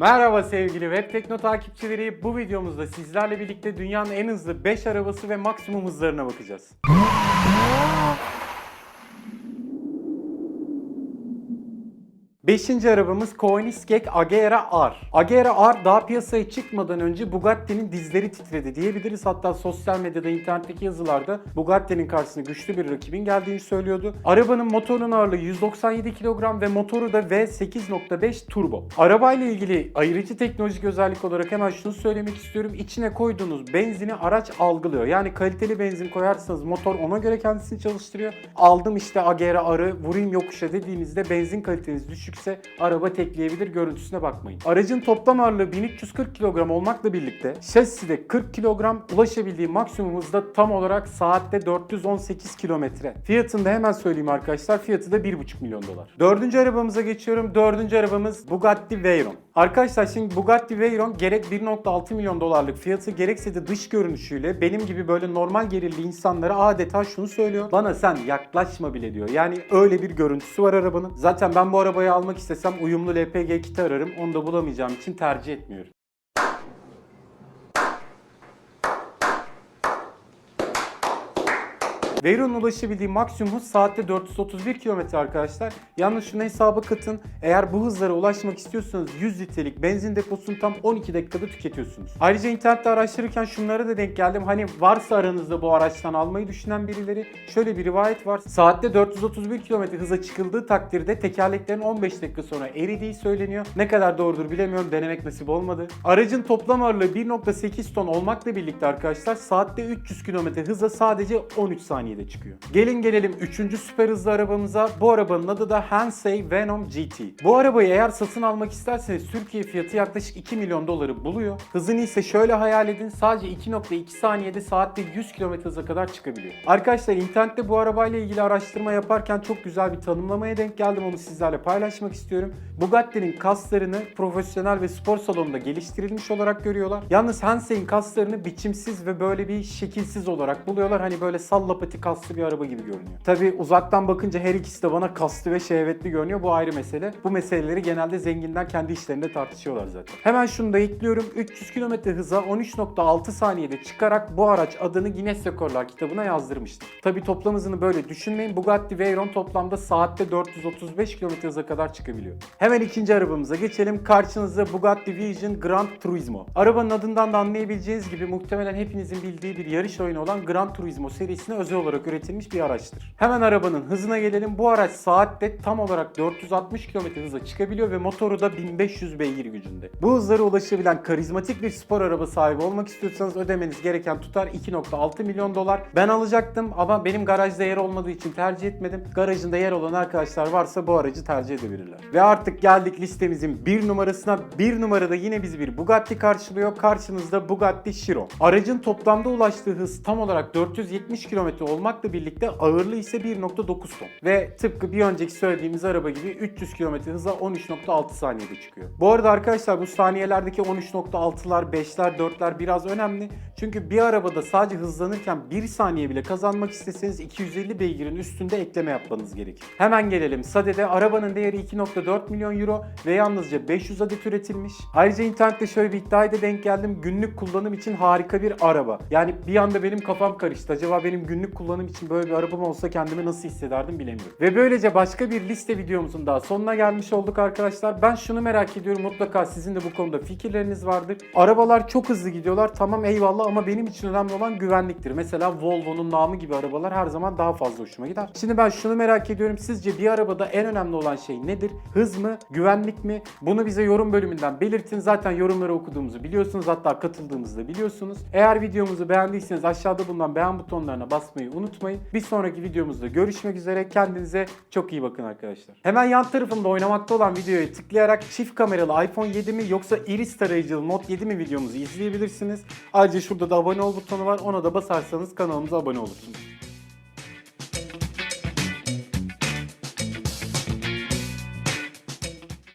Merhaba sevgili Web Tekno takipçileri. Bu videomuzda sizlerle birlikte dünyanın en hızlı 5 arabası ve maksimum hızlarına bakacağız. Beşinci arabamız Koenigsegg Agera R. Agera R daha piyasaya çıkmadan önce Bugatti'nin dizleri titredi diyebiliriz. Hatta sosyal medyada, internetteki yazılarda Bugatti'nin karşısına güçlü bir rakibin geldiğini söylüyordu. Arabanın motorunun ağırlığı 197 kilogram ve motoru da V8.5 turbo. Arabayla ilgili ayırıcı teknolojik özellik olarak hemen şunu söylemek istiyorum. İçine koyduğunuz benzini araç algılıyor. Yani kaliteli benzin koyarsanız motor ona göre kendisini çalıştırıyor. Aldım işte Agera R'ı vurayım yokuşa dediğinizde benzin kaliteniz düşükse araba tekleyebilir görüntüsüne bakmayın. Aracın toplam ağırlığı 1340 kilogram olmakla birlikte şasisi 40 kilogram ulaşabildiği maksimum hızda tam olarak saatte 418 kilometre. Fiyatını da hemen söyleyeyim arkadaşlar. Fiyatı da 1,5 milyon dolar. Dördüncü arabamıza geçiyorum. Dördüncü arabamız Bugatti Veyron. Arkadaşlar şimdi Bugatti Veyron gerek 1.6 milyon dolarlık fiyatı gerekse de dış görünüşüyle benim gibi böyle normal gelirli insanlara adeta şunu söylüyor. Bana sen yaklaşma bile diyor. Yani öyle bir görüntüsü var arabanın. Zaten ben bu arabayı almak istesem uyumlu LPG kiti ararım. Onu da bulamayacağım için tercih etmiyorum. Veyron'un ulaşabildiği maksimum hız saatte 431 km arkadaşlar. Yalnız şunu hesaba katın. Eğer bu hızlara ulaşmak istiyorsanız 100 litrelik benzin deposunu tam 12 dakikada tüketiyorsunuz. Ayrıca internette araştırırken şunlara da denk geldim. Hani varsa aranızda bu araçtan almayı düşünen birileri şöyle bir rivayet var. Saatte 431 km hıza çıkıldığı takdirde tekerleklerin 15 dakika sonra eridiği söyleniyor. Ne kadar doğrudur bilemiyorum. Denemek nasip olmadı. Aracın toplam ağırlığı 1.8 ton olmakla birlikte arkadaşlar saatte 300 km hıza sadece 13 saniyede çıkıyor. Gelin gelelim 3. süper hızlı arabamıza. Bu arabanın adı da Hensei Venom GT. Bu arabayı eğer satın almak isterseniz Türkiye fiyatı yaklaşık 2 milyon doları buluyor. Hızını ise şöyle hayal edin. Sadece 2.2 saniyede saatte 100 km hıza kadar çıkabiliyor. Arkadaşlar internette bu arabayla ilgili araştırma yaparken çok güzel bir tanımlamaya denk geldim. Onu sizlerle paylaşmak istiyorum. Bugatti'nin kaslarını profesyonel ve spor salonunda geliştirilmiş olarak görüyorlar. Yalnız Hensei'in kaslarını biçimsiz ve böyle bir şekilsiz olarak buluyorlar. Hani böyle sallapati kaslı bir araba gibi görünüyor. Tabi uzaktan bakınca her ikisi de bana kaslı ve şehvetli görünüyor. Bu ayrı mesele. Bu meseleleri genelde zenginler kendi işlerinde tartışıyorlar zaten. Hemen şunu da ekliyorum. 300 km hıza 13.6 saniyede çıkarak bu araç adını Guinness Rekorlar kitabına yazdırmıştır. Tabi toplam hızını böyle düşünmeyin. Bugatti Veyron toplamda saatte 435 km hıza kadar çıkabiliyor. Hemen ikinci arabamıza geçelim. Karşınızda Bugatti Vision Gran Turismo. Arabanın adından da anlayabileceğiniz gibi muhtemelen hepinizin bildiği bir yarış oyunu olan Gran Turismo serisine özel olarak üretilmiş bir araçtır. Hemen arabanın hızına gelelim. Bu araç saatte tam olarak 460 km hıza çıkabiliyor ve motoru da 1500 beygir gücünde. Bu hızlara ulaşabilen karizmatik bir spor araba sahibi olmak istiyorsanız ödemeniz gereken tutar 2.6 milyon dolar. Ben alacaktım ama benim garajda yer olmadığı için tercih etmedim. Garajında yer olan arkadaşlar varsa bu aracı tercih edebilirler. Ve artık geldik listemizin bir numarasına. Bir numarada yine bizi bir Bugatti karşılıyor. Karşınızda Bugatti Chiron. Aracın toplamda ulaştığı hız tam olarak 470 km olmakla birlikte ağırlığı ise 1.9 ton. Ve tıpkı bir önceki söylediğimiz araba gibi 300 km hıza 13.6 saniyede çıkıyor. Bu arada arkadaşlar bu saniyelerdeki 13.6'lar, 5'ler, 4'ler biraz önemli. Çünkü bir arabada sadece hızlanırken 1 saniye bile kazanmak isteseniz 250 beygirin üstünde ekleme yapmanız gerekir. Hemen gelelim Sade'de arabanın değeri 2.4 milyon euro ve yalnızca 500 adet üretilmiş. Ayrıca internette şöyle bir iddiaya da denk geldim. Günlük kullanım için harika bir araba. Yani bir anda benim kafam karıştı. Acaba benim günlük kullanım için böyle bir arabam olsa kendimi nasıl hissederdim bilemiyorum. Ve böylece başka bir liste videomuzun daha sonuna gelmiş olduk arkadaşlar. Ben şunu merak ediyorum. Mutlaka sizin de bu konuda fikirleriniz vardır. Arabalar çok hızlı gidiyorlar. Tamam eyvallah ama benim için önemli olan güvenliktir. Mesela Volvo'nun namı gibi arabalar her zaman daha fazla hoşuma gider. Şimdi ben şunu merak ediyorum. Sizce bir arabada en önemli olan şey nedir? Hız mı? Güvenlik mi? Bunu bize yorum bölümünden belirtin. Zaten yorumları okuduğumuzu biliyorsunuz. Hatta katıldığımızı da biliyorsunuz. Eğer videomuzu beğendiyseniz aşağıda bulunan beğen butonlarına basmayı unutmayın. Bir sonraki videomuzda görüşmek üzere. Kendinize çok iyi bakın arkadaşlar. Hemen yan tarafımda oynamakta olan videoya tıklayarak çift kameralı iPhone 7 mi yoksa iris tarayıcılı Note 7 mi videomuzu izleyebilirsiniz. Ayrıca şurada da abone ol butonu var. Ona da basarsanız kanalımıza abone olursunuz.